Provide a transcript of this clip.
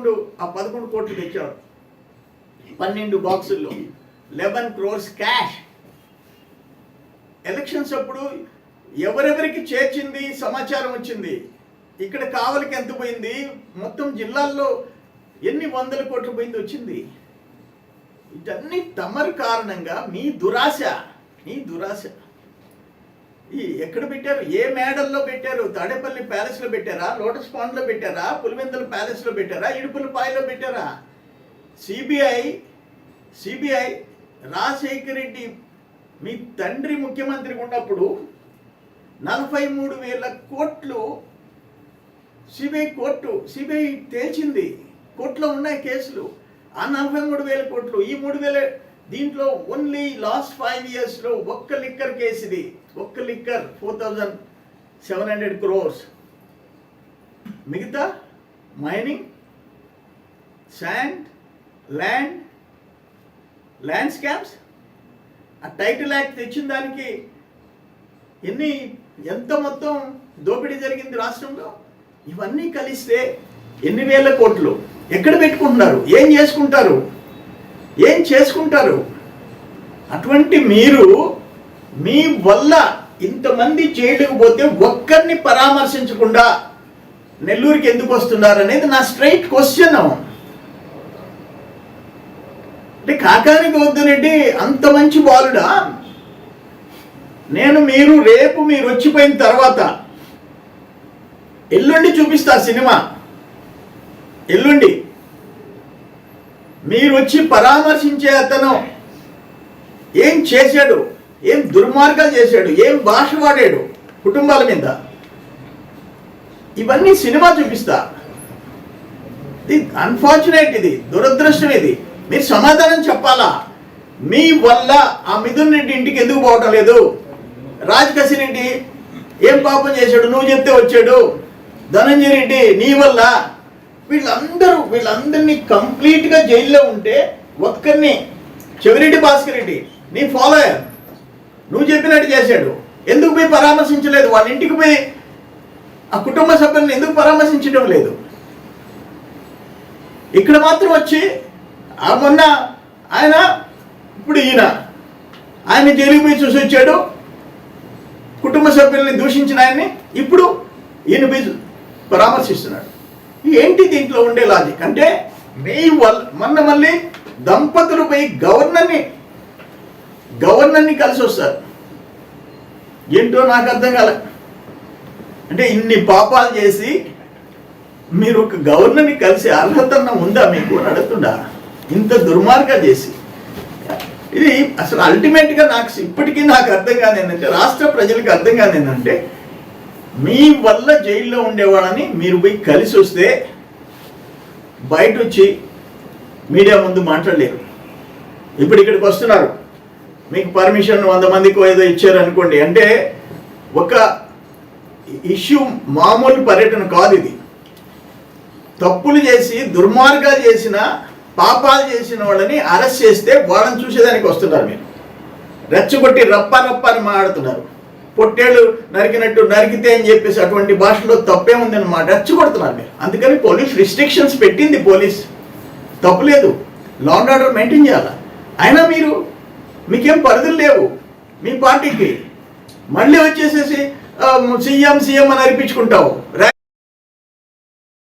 పదకొండు ఆ పదకొండు కోట్లు తెచ్చాడు. పన్నెండు బాక్సుల్లో. Eleven crores cash. ఎలక్షన్స్ అప్పుడు ఎవరెవరికి చేర్చింది సమాచారం వచ్చింది? ఇక్కడ కావలికి ఎంత పోయింది? మొత్తం జిల్లాల్లో ఎన్ని వందల కోట్లు పోయింది వచ్చింది? ఇవన్నీ తమరు కారణంగా మీ దురాశ మీ దురాశ. ఈ ఎక్కడ పెట్టారు? ఏ మేడల్లో పెట్టారు? తాడేపల్లి ప్యాలెస్లో పెట్టారా? లోటస్ పాండ్లో పెట్టారా? పులివెందుల ప్యాలెస్లో పెట్టారా? ఇడుపులపాయలో పెట్టారా? సిబిఐ సిబిఐ రాజశేఖర రెడ్డి మీ తండ్రి ముఖ్యమంత్రి ఉన్నప్పుడు నలభై మూడు వేల కోట్లు సిబిఐ కోర్టు సిబిఐ తేల్చింది. కోర్టులో ఉన్నాయి కేసులు. ఆ నలభై మూడు వేల కోట్లు ఈ మూడు వేల దీంట్లో ఓన్లీ లాస్ట్ ఫైవ్ ఇయర్స్లో ఒక్క లిక్కర్ కేసు ఒక్క liquor four thousand seven hundred crores మిగతా mining sand land land scams ఆ టైటిల్ యాక్ట్ తెచ్చిన దానికి ఎన్ని ఎంత మొత్తం దోపిడీ జరిగింది రాష్ట్రంలో? ఇవన్నీ కలిస్తే ఎన్ని వేల కోట్లు? ఎక్కడ పెట్టుకుంటున్నారు? ఏం చేసుకుంటారు? ఏం చేసుకుంటారు? అటువంటి మీరు మీ వల్ల ఇంతమంది జైలుకు పోతే ఒక్కరిని పరామర్శించకుండా నెల్లూరుకి ఎందుకు వస్తున్నారు అనేది నా స్ట్రైట్ క్వశ్చన్ అంటే కాకాని గౌతరెడ్డి అంత మంచి బాలుడా? నేను మీరు రేపు మీరు వచ్చిపోయిన తర్వాత ఎల్లుండి చూపిస్తా సినిమా. ఎల్లుండి. మీరు వచ్చి పరామర్శించే అతను. ఏం చేశాడు? ఏం దుర్మార్గాలు చేశాడు? ఏం భాష వాడాడు కుటుంబాల మీద? ఇవన్నీ సినిమా చూపిస్తా. ఇది అన్ఫార్చునేట్ ఇది దురదృష్టం ఇది. మీరు సమాధానం చెప్పాలా? మీ వల్ల ఆ మిథున్ రెడ్డి ఇంటికి ఎందుకు పోవటం లేదు? రాజకసి ఏం పాపం చేశాడు? నువ్వు చెప్తే వచ్చాడు. ధనంజయ రెడ్డి నీ వల్ల వీళ్ళందరూ వీళ్ళందరినీ కంప్లీట్గా జైల్లో ఉంటే ఒక్కరిని చెవిరెడ్డి భాస్కర్ రెడ్డి నీ ఫాలోయర్ నువ్వు చెప్పినట్టు చేశాడు. ఎందుకు పోయి పరామర్శించలేదు? వాళ్ళ ఇంటికి పోయి ఆ కుటుంబ సభ్యులను ఎందుకు పరామర్శించడం లేదు? ఇక్కడ మాత్రం వచ్చి ఆ మొన్న ఆయన ఇప్పుడు ఈయన ఆయన జైలుకి పోయి చూసి వచ్చాడు. కుటుంబ సభ్యుల్ని దూషించిన ఆయన్ని ఇప్పుడు ఈయన పోయి పరామర్శిస్తున్నాడు. ఏంటి దీంట్లో ఉండే లాజిక్ అంటే నీ వల్ల మొన్న మళ్ళీ దంపతులు పోయి గవర్నర్ని గవర్నర్ని కలిసి వస్తారు. ఏంటో నాకు అర్థం కాలే. అంటే ఇన్ని పాపాలు చేసి మీరు ఒక గవర్నర్ని కలిసి అర్హతన్న ఉందా మీకు అని అడుగుతుండా? ఇంత దుర్మార్గం చేసి. ఇది అసలు అల్టిమేట్గా నాకు ఇప్పటికీ నాకు అర్థం కాదు ఏంటంటే రాష్ట్ర ప్రజలకు అర్థం కాదు ఏంటంటే మీ వల్ల జైల్లో ఉండేవాళ్ళని మీరు పోయి కలిసి వస్తే బయట వచ్చి మీడియా ముందు మాట్లాడలేరు. ఇప్పుడు ఇక్కడికి వస్తున్నారు. మీకు పర్మిషన్ వంద మందికి ఏదో ఇచ్చారు అనుకోండి. అంటే ఒక ఇష్యూ మామూలు పర్యటన కాదు ఇది. తప్పులు చేసి దుర్మార్గాలు చేసిన పాపాలు చేసిన వాళ్ళని అరెస్ట్ చేస్తే వాళ్ళని చూసేదానికి వస్తున్నారు మీరు. రెచ్చగొట్టి రప్ప రప్ప అని మాట్లాడుతున్నారు. పొట్టేళ్ళు నరికినట్టు నరికితే అని చెప్పేసి అటువంటి భాషలో తప్పే ఉందన్నమాట. రెచ్చగొడుతున్నారు మీరు. అందుకని పోలీస్ రిస్ట్రిక్షన్స్ పెట్టింది పోలీస్. తప్పులేదు లా అండ్ ఆర్డర్ మెయింటైన్ చేయాలి? అయినా మీరు మీకేం పరిధులు లేవు. మీ పార్టీకి. మళ్ళీ వచ్చేసేసి సీఎం సీఎం అని అనిపించుకుంటావు ర్యాలీ